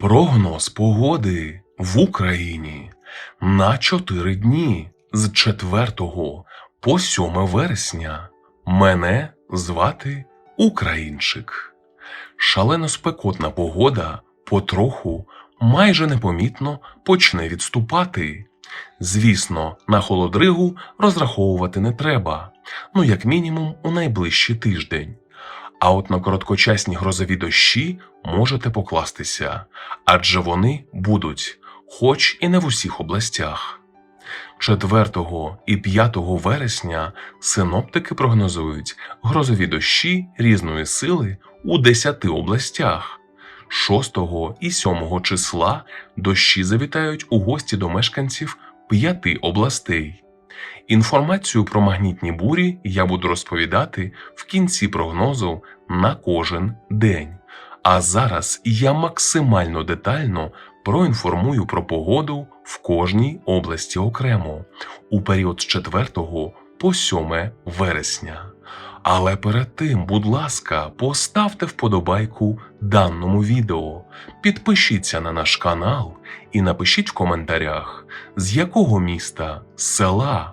Прогноз погоди в Україні на 4 дні з 4 по 7 вересня. Мене звати Українчик. Шалено спекотна погода потроху, майже непомітно почне відступати. Звісно, на холодригу розраховувати не треба, ну як мінімум у найближчий тиждень. А от на короткочасні грозові дощі можете покластися, адже вони будуть, хоч і не в усіх областях. 4 і 5 вересня синоптики прогнозують грозові дощі різної сили у 10 областях. 6 і 7 числа дощі завітають у гості до мешканців 5 областей. Інформацію про магнітні бурі я буду розповідати в кінці прогнозу на кожен день. А зараз я максимально детально проінформую про погоду в кожній області окремо у період з 4 по 7 вересня. Але перед тим, будь ласка, поставте вподобайку даному відео, підпишіться на наш канал і напишіть в коментарях, з якого міста, села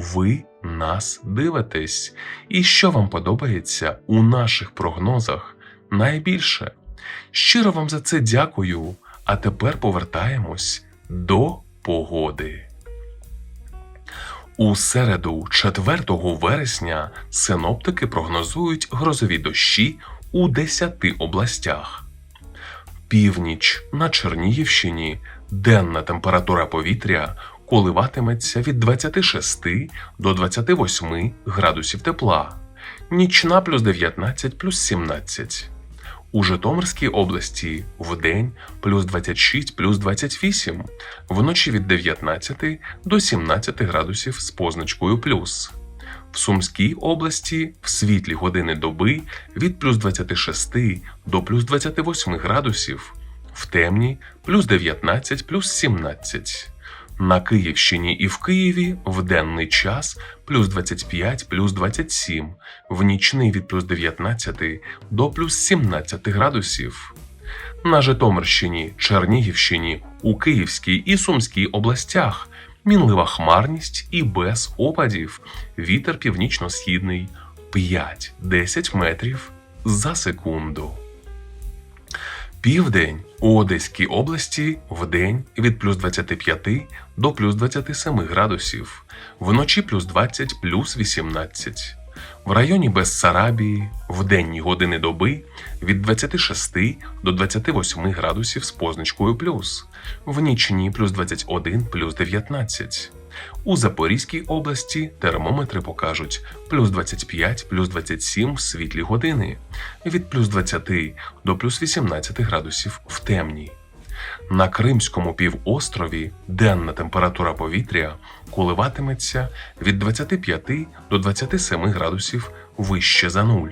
ви нас дивитесь і що вам подобається у наших прогнозах найбільше. Щиро вам за це дякую. А тепер повертаємось до погоди. У середу, 4 вересня, синоптики прогнозують грозові дощі у 10 областях. Північ на Чернігівщині денна температура повітря коливатиметься від 26 до 28 градусів тепла, нічна плюс 19 плюс 17. У Житомирській області вдень плюс 26 плюс 28, вночі від 19 до 17 градусів з позначкою плюс. В Сумській області в світлі години доби від плюс 26 до плюс 28 градусів, в темні плюс 19 плюс 17. На Київщині і в Києві в денний час плюс 25 плюс 27, в нічний від плюс 19 до плюс 17 градусів. На Житомирщині, Чернігівщині, у Київській і Сумській областях мінлива хмарність і без опадів, вітер північно-східний 5-10 метрів за секунду. Південь у Одеській області вдень від плюс 25 до плюс 27 градусів, вночі плюс 20 плюс 18. В районі Бессарабії в денні години доби від 26 до 28 градусів з позначкою плюс, в нічні плюс 21 плюс 19. У Запорізькій області термометри покажуть плюс 25 плюс 27 в світлі години, від плюс 20 до плюс 18 градусів в темні. На Кримському півострові денна температура повітря коливатиметься від 25 до 27 градусів вище за нуль,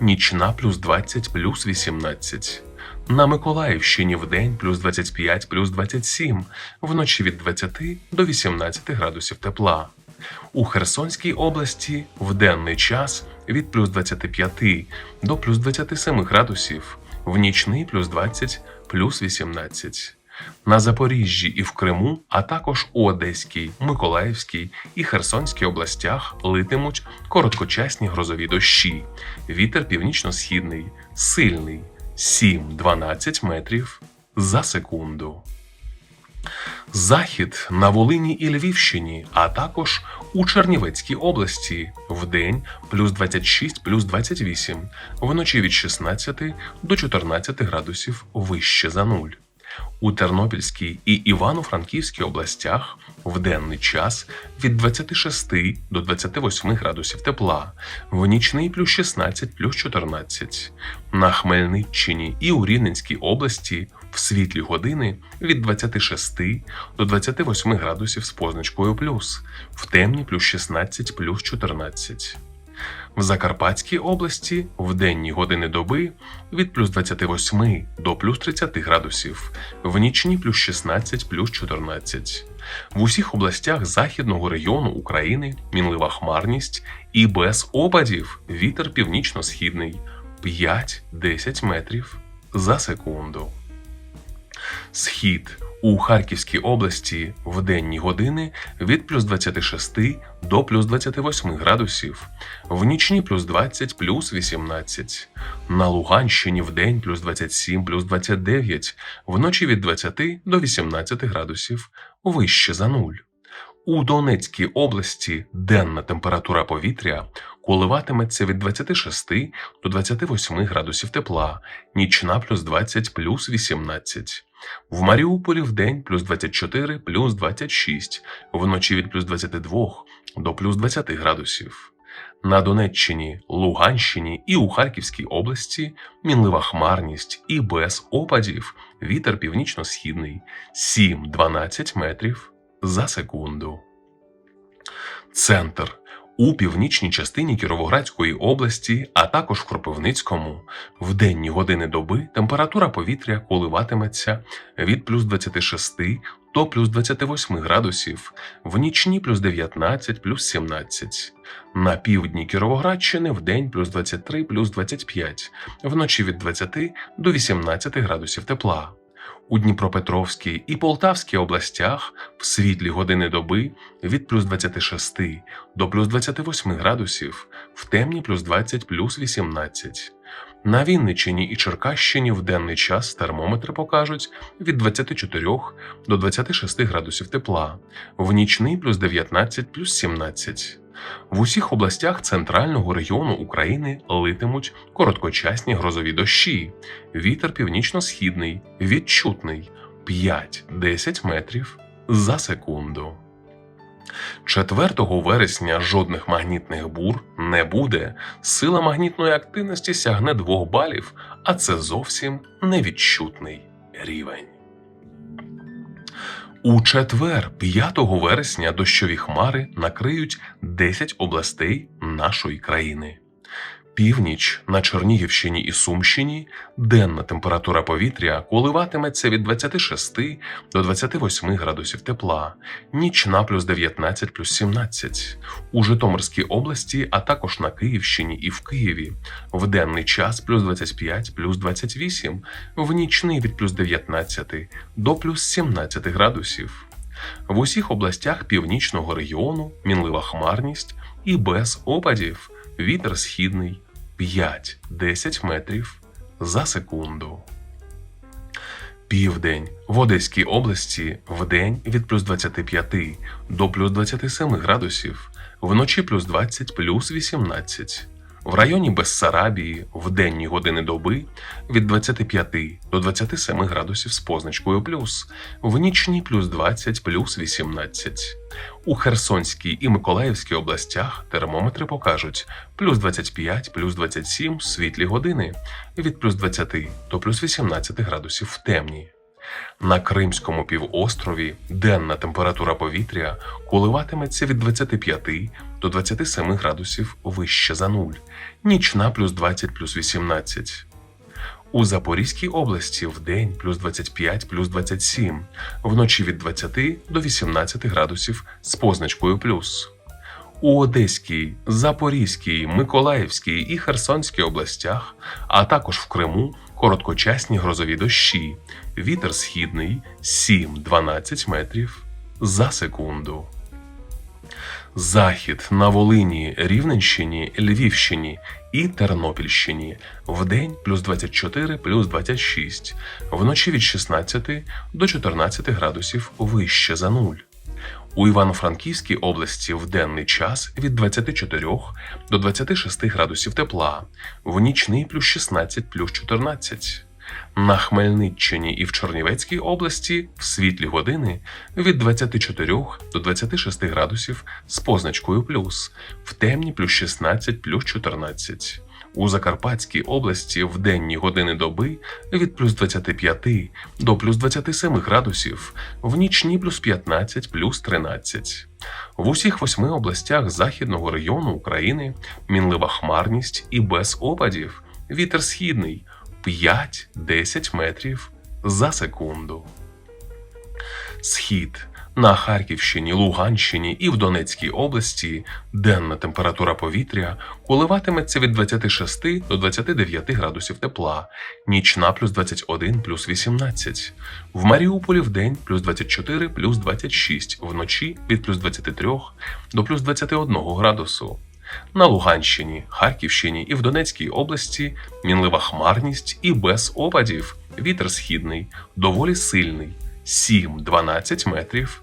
нічна плюс 20 плюс 18. На Миколаївщині вдень плюс 25 плюс 27, вночі від 20 до 18 градусів тепла. У Херсонській області в денний час від плюс 25 до плюс 27 градусів, в нічний плюс 20 плюс 18. На Запоріжжі і в Криму, а також у Одеській, Миколаївській і Херсонській областях литимуть короткочасні грозові дощі. Вітер північно-східний, сильний 7-12 метрів за секунду. Захід на Волині і Львівщині, а також у Чернівецькій області вдень плюс 26 плюс 28, вночі від 16 до 14 градусів вище за нуль. У Тернопільській і Івано-Франківській областях в денний час від 26 до 28 градусів тепла, в нічний плюс 16 плюс 14. На Хмельниччині і у Рівненській області в світлі години від 26 до 28 градусів з позначкою плюс, в темні плюс 16 плюс 14. В Закарпатській області в денні години доби від плюс 28 до плюс 30 градусів, в нічні плюс 16 плюс 14. В усіх областях західного регіону України мінлива хмарність і без опадів вітер північно-східний 5-10 метрів за секунду. Схід у Харківській області в денні години від плюс 26 до плюс 28 градусів, в нічні плюс 20 плюс 18, на Луганщині в день плюс 27 плюс 29, вночі від 20 до 18 градусів. Вище за нуль. У Донецькій області денна температура повітря коливатиметься від 26 до 28 градусів тепла, нічна плюс 20 плюс 18. В Маріуполі в день плюс 24 плюс 26, вночі від плюс 22 до плюс 20 градусів. На Донеччині, Луганщині і у Харківській області мінлива хмарність і без опадів вітер північно-східний 7-12 метрів за секунду. Центр у північній частині Кіровоградської області, а також в Кропивницькому, в денні години доби температура повітря коливатиметься від плюс 26 до плюс 28 градусів, в нічні плюс 19 плюс 17. На півдні Кіровоградщини в день плюс 23 плюс 25, вночі від 20 до 18 градусів тепла. У Дніпропетровській і Полтавській областях в світлі години доби від плюс 26 до плюс 28 градусів, в темні плюс 20 плюс 18. На Вінниччині і Черкащині в денний час термометри покажуть від 24 до 26 градусів тепла, в нічний плюс 19 плюс 17. В усіх областях центрального регіону України литимуть короткочасні грозові дощі. Вітер північно-східний, відчутний 5-10 метрів за секунду. 4 вересня жодних магнітних бур не буде. Сила магнітної активності сягне 2 балів, а це зовсім невідчутний рівень. У четвер, 5 вересня, дощові хмари накриють 10 областей нашої країни. Північ на Чернігівщині і Сумщині. Денна температура повітря коливатиметься від 26 до 28 градусів тепла, нічна плюс 19 плюс 17. У Житомирській області, а також на Київщині і в Києві. В денний час плюс 25 плюс 28, в нічний від плюс 19 до плюс 17 градусів. В усіх областях північного регіону мінлива хмарність і без опадів. Вітер східний 5-10 метрів за секунду. Південь в Одеській області в день від плюс 25 до плюс 27 градусів, вночі плюс 20 плюс 18. В районі Бессарабії в денні години доби від 25 до 27 градусів з позначкою плюс, в нічні плюс 20 плюс 18. У Херсонській і Миколаївській областях термометри покажуть плюс 25 плюс 27 світлі години від плюс 20 до плюс 18 градусів в темні. На Кримському півострові денна температура повітря коливатиметься від 25 до 27 градусів вище за нуль, нічна плюс 20 плюс 18. У Запорізькій області в день плюс 25 плюс 27, вночі від 20 до 18 градусів з позначкою плюс. У Одеській, Запорізькій, Миколаївській і Херсонській областях, а також в Криму короткочасні грозові дощі, вітер східний 7-12 метрів за секунду. Захід на Волині, Рівненщині, Львівщині і Тернопільщині вдень плюс 24 плюс 26, вночі від 16 до 14 градусів вище за нуль. У Івано-Франківській області в денний час від 24 до 26 градусів тепла, в нічний плюс 16 плюс 14. На Хмельниччині і в Чернівецькій області в світлі години від 24 до 26 градусів з позначкою плюс, в темні плюс 16 плюс 14. У Закарпатській області в денні години доби від плюс 25 до плюс 27 градусів, в нічні плюс 15 плюс 13. В усіх восьми областях західного району України мінлива хмарність і без опадів. Вітер східний 5-10 метрів за секунду. Схід на Харківщині, Луганщині і в Донецькій області денна температура повітря коливатиметься від 26 до 29 градусів тепла, нічна плюс 21 плюс 18. В Маріуполі в день плюс 24 плюс 26, вночі від плюс 23 до плюс 21 градусу. На Луганщині, Харківщині і в Донецькій області мінлива хмарність і без опадів. Вітер східний, доволі сильний 7-12 метрів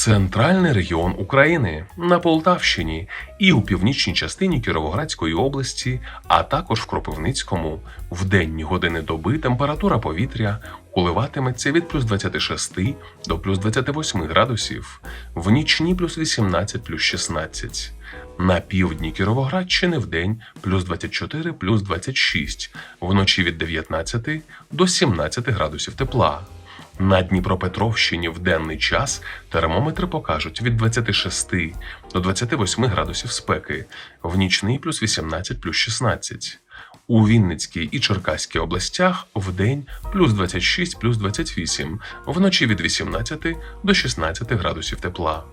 Центральний регіон України на Полтавщині і у північній частині Кіровоградської області, а також в Кропивницькому, в денні години доби температура повітря коливатиметься від плюс 26 до плюс 28 градусів, в нічні плюс 18 плюс 16. На півдні Кіровоградщини в день плюс 24 плюс 26, вночі від 19 до 17 градусів тепла. На Дніпропетровщині в денний час термометри покажуть від 26 до 28 градусів спеки, в нічний плюс 18 плюс 16. У Вінницькій і Черкаській областях в день плюс 26 плюс 28, вночі від 18 до 16 градусів тепла.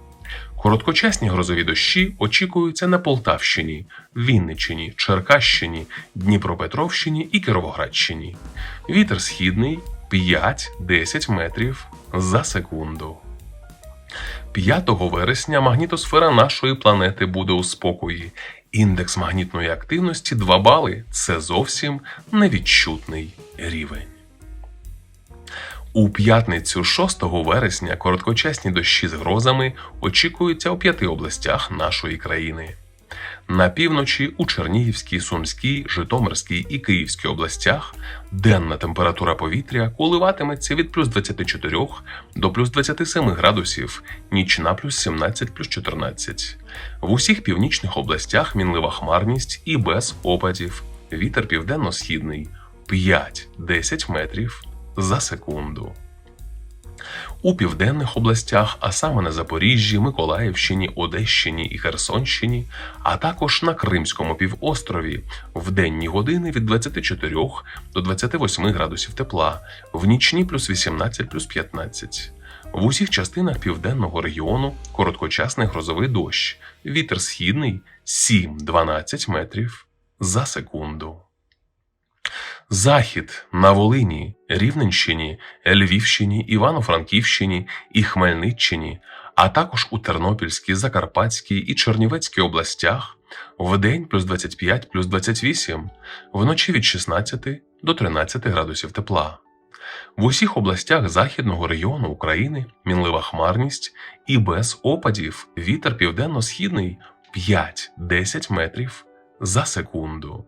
Короткочасні грозові дощі очікуються на Полтавщині, Вінниччині, Черкащині, Дніпропетровщині і Кіровоградщині. Вітер східний 5-10 метрів за секунду. 5 вересня магнітосфера нашої планети буде у спокої. Індекс магнітної активності 2 бали це зовсім невідчутний рівень. У п'ятницю 6 вересня короткочасні дощі з грозами очікуються у п'яти областях нашої країни. На півночі у Чернігівській, Сумській, Житомирській і Київській областях денна температура повітря коливатиметься від плюс 24 до плюс 27 градусів, нічна плюс 17 плюс 14. В усіх північних областях мінлива хмарність і без опадів. Вітер південно-східний 5-10 метрів за секунду. У південних областях, а саме на Запоріжжі, Миколаївщині, Одещині і Херсонщині, а також на Кримському півострові в денні години від 24 до 28 градусів тепла, в нічні плюс 18 плюс 15. В усіх частинах південного регіону короткочасний грозовий дощ, вітер східний 7-12 метрів за секунду. Захід на Волині, Рівненщині, Львівщині, Івано-Франківщині і Хмельниччині, а також у Тернопільській, Закарпатській і Чернівецькій областях в день плюс 25 плюс 28, вночі від 16 до 13 градусів тепла. В усіх областях західного регіону України мінлива хмарність і без опадів вітер південно-східний 5-10 метрів за секунду.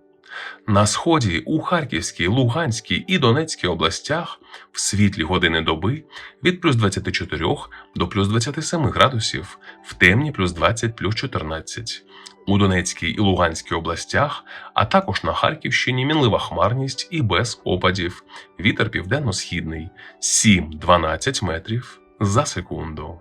На сході у Харківській, Луганській і Донецькій областях в світлі години доби від плюс 24 до плюс 27 градусів, в темні плюс 20 плюс 14. У Донецькій і Луганській областях, а також на Харківщині мінлива хмарність і без опадів. Вітер південно-східний 7-12 метрів за секунду.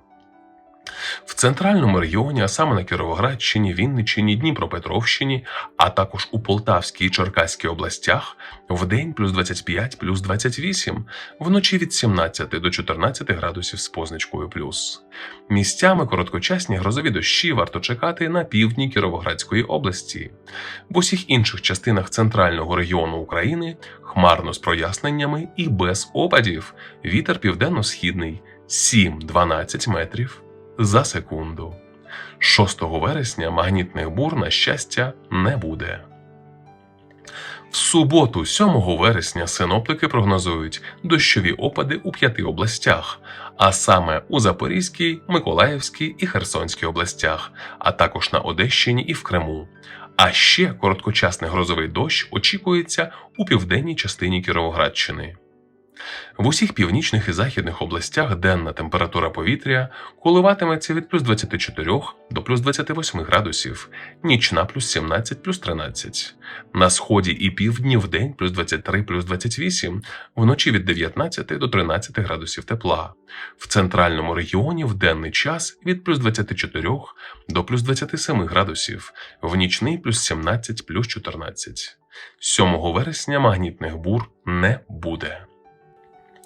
В центральному регіоні, а саме на Кіровоградщині, Вінниччині, Дніпропетровщині, а також у Полтавській і Черкаській областях в день плюс 25 плюс 28, вночі від 17 до 14 градусів з позначкою плюс. Місцями короткочасні грозові дощі варто чекати на півдні Кіровоградської області. В усіх інших частинах центрального регіону України хмарно з проясненнями і без опадів. Вітер південно-східний 7-12 метрів за секунду. 6 вересня магнітних бур, на щастя, не буде. В суботу, 7 вересня, синоптики прогнозують дощові опади у п'яти областях, а саме у Запорізькій, Миколаївській і Херсонській областях, а також на Одещині і в Криму. А ще короткочасний грозовий дощ очікується у південній частині Кіровоградщини. В усіх північних і західних областях денна температура повітря коливатиметься від плюс 24 до плюс 28 градусів, нічна плюс 17 плюс 13. На сході і півдні в день плюс 23 плюс 28, вночі від 19 до 13 градусів тепла. В центральному регіоні в денний час від плюс 24 до плюс 27 градусів, в нічний плюс 17 плюс 14. 7 вересня магнітних бур не буде.